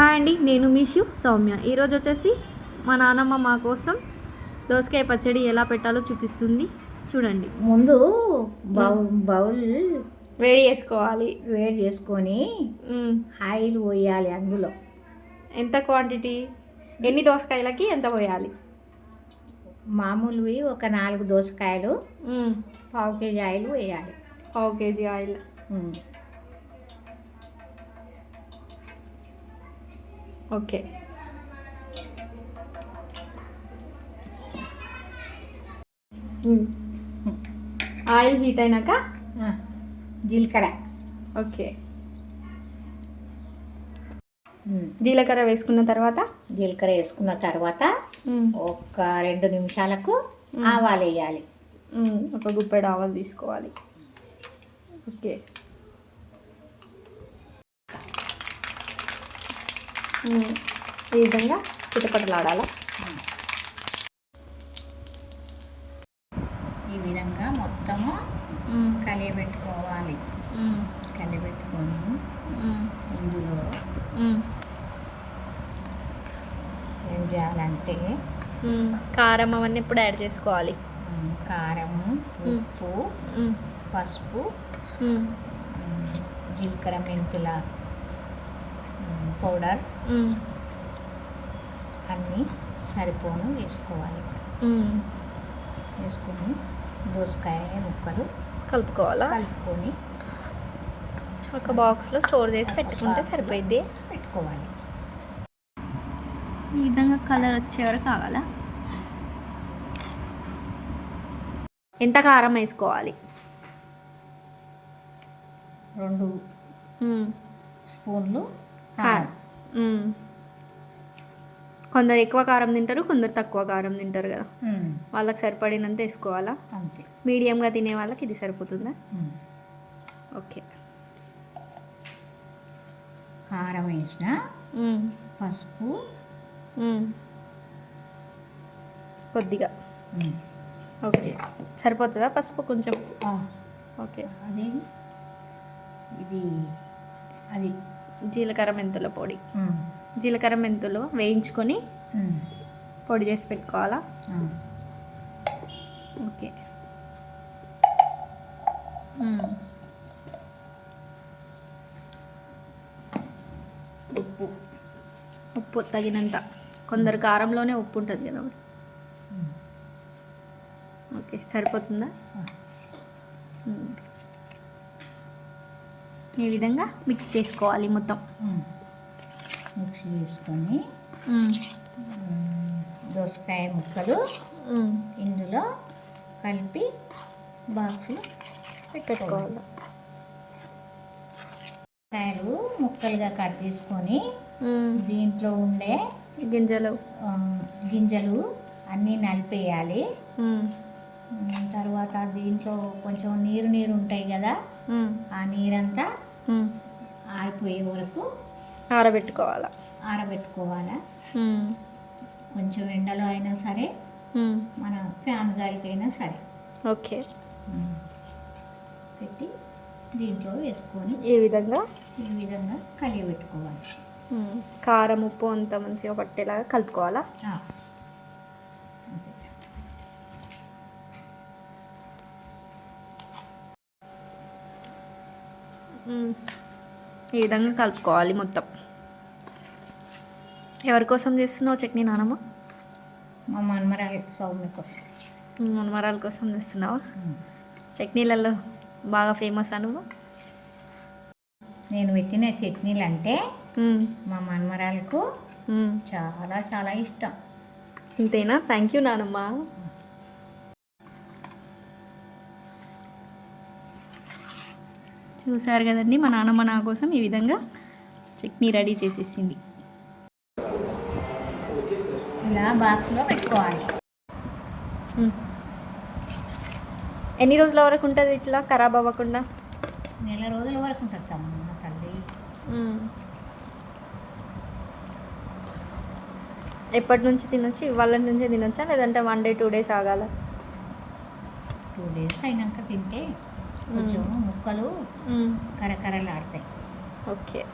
Hi అండి నేను మీషు సౌమ్య. ఈరోజు వచ్చేసి మా నాన్నమ్మ మా కోసం దోసకాయ పచ్చడి ఎలా పెట్టాలో చూపిస్తుంది. చూడండి. ముందు బౌల్ బౌల్ వేడి చేసుకోవాలి. వేడి చేసుకొని. ఆయిల్ పోయాలి అందులో. ఎంత క్వాంటిటీ? ఎన్ని దోసకాయలకి ఎంత పోయాలి? మామూలువి ఒక నాలుగు దోసకాయలు. పావు కేజీ ఆయిల్ వేయాలి పావు KG oil. Okay. Oil heat అయినాక జీలకర్ర ఓకే. జీలకర్ర వేసుకున్న తర్వాత జీలకర్ర వేసుకున్న తర్వాత. ఒక రెండు నిమిషాలకు ఆవాలు వేయాలి. ఒక గుప్పెడు ఆవాలు తీసుకోవాలి ఓకే ఈ విధంగా చిటపటలాడాలా? ఈ విధంగా మొత్తము కలియబెట్టుకోవాలి. కలియబెట్టుకొని ఇందులో ఏం చేయాలంటే కారం అవన్నీ ఇప్పుడు యాడ్ చేసుకోవాలి. కారము ఉప్పు. పసుపు జీలకర్ర మెంతుల పౌడర్. అన్నీ సరిపోను వేసుకోవాలి. వేసుకొని దోసకాయ ముక్కలు కలుపుకోవాలా? కలుపుకొని ఒక బాక్స్లో స్టోర్ చేసి పెట్టుకుంటే సరిపోయింది పెట్టుకోవాలి. ఈ విధంగా కలర్ వచ్చే వరకు కావాలా? ఎంత కారం వేసుకోవాలి? రెండు. స్పూన్లు కారం. కొందరు ఎక్కువ కారం తింటారు కొందరు తక్కువ కారం తింటారు కదా. వాళ్ళకి సరిపడినంత వేసుకోవాలా? అంతే. మీడియంగా తినే వాళ్ళకి ఇది సరిపోతుందా. ఓకే. కారం వేసిన. పసుపు. కొద్దిగా. ఓకే. సరిపోతుందా పసుపు కొంచెం? ఓకే. అది. ఇది అది జీలకర్ర మెంతుల పొడి. జీలకర్ర మెంతులు వేయించుకొని పొడి చేసి పెట్టుకోవాలా? ఓకే. ఉప్పు. ఉప్పు తగినంత. కొందరు కారంలోనే ఉప్పు ఉంటుంది కదా ఓకే సరిపోతుందా. ఈ విధంగా మిక్స్ చేసుకోవాలి మొత్తం. మిక్సీ. ఉమ్, దోసకాయ ముక్కలు. ఇందులో కలిపి బాక్స్లో పెట్టుకోవాలి కాయలు ముక్కలుగా కట్ చేసుకొని. దీంట్లో ఉండే గింజలు గింజలు అన్నీ నలిపేయాలి తర్వాత దీంట్లో కొంచెం నీరు నీరు ఉంటాయి కదా. ఆ నీరంతా. ఆరిపోయే వరకు ఆరబెట్టుకోవాలా? ఆరబెట్టుకోవాలి. కొంచెం ఎండలో అయినా సరే. మన ఫ్యాన్ గాలికైనా సరే. ఓకే. పెట్టి దీంట్లో వేసుకొని ఈ విధంగా? ఈ విధంగా కలియబెట్టుకోవాలి. మ్మ్. కారం ఉప్పు అంతా మంచిగా పట్టేలాగా కలుపుకోవాలా ఆ. అంతే. మ్మ్. ఈ విధంగా కలుపుకోవాలి మొత్తం. ఎవరి కోసం చేస్తున్నావు చట్నీ నానమ్మ? మా మనమరాలు సౌమ్య కోసం. మనమరాల కోసం చేస్తున్నావా. చట్నీలలో బాగా ఫేమస్ నువ్వు? నేను పెట్టిన చట్నీలు అంటే. మా మనమరాలకు. చాలా చాలా ఇష్టం. అంతేనా థ్యాంక్ యూ నానమ్మ. చూసారు కదండి మా నాన్నమ్మ నా కోసం ఈ విధంగా చట్నీ రెడీ చేసేసింది. ఇలా బాక్స్లో పెట్టుకోవాలి. ఎన్ని రోజుల వరకు ఉంటుంది ఇట్లా ఖరాబ్ అవ్వకుండా? నెల రోజుల వరకు ఉంటుంది తమ్మ తల్లి. ఎప్పటి నుంచి తినొచ్చు? ఇవాళ నుంచే తినొచ్చా? లేదంటే వన్ డే టూ డేస్ ఆగాల? టూ డేస్ అయినాక తింటే కొంచెం ముక్కలు. కరకరలాడతాయి. ఓకే.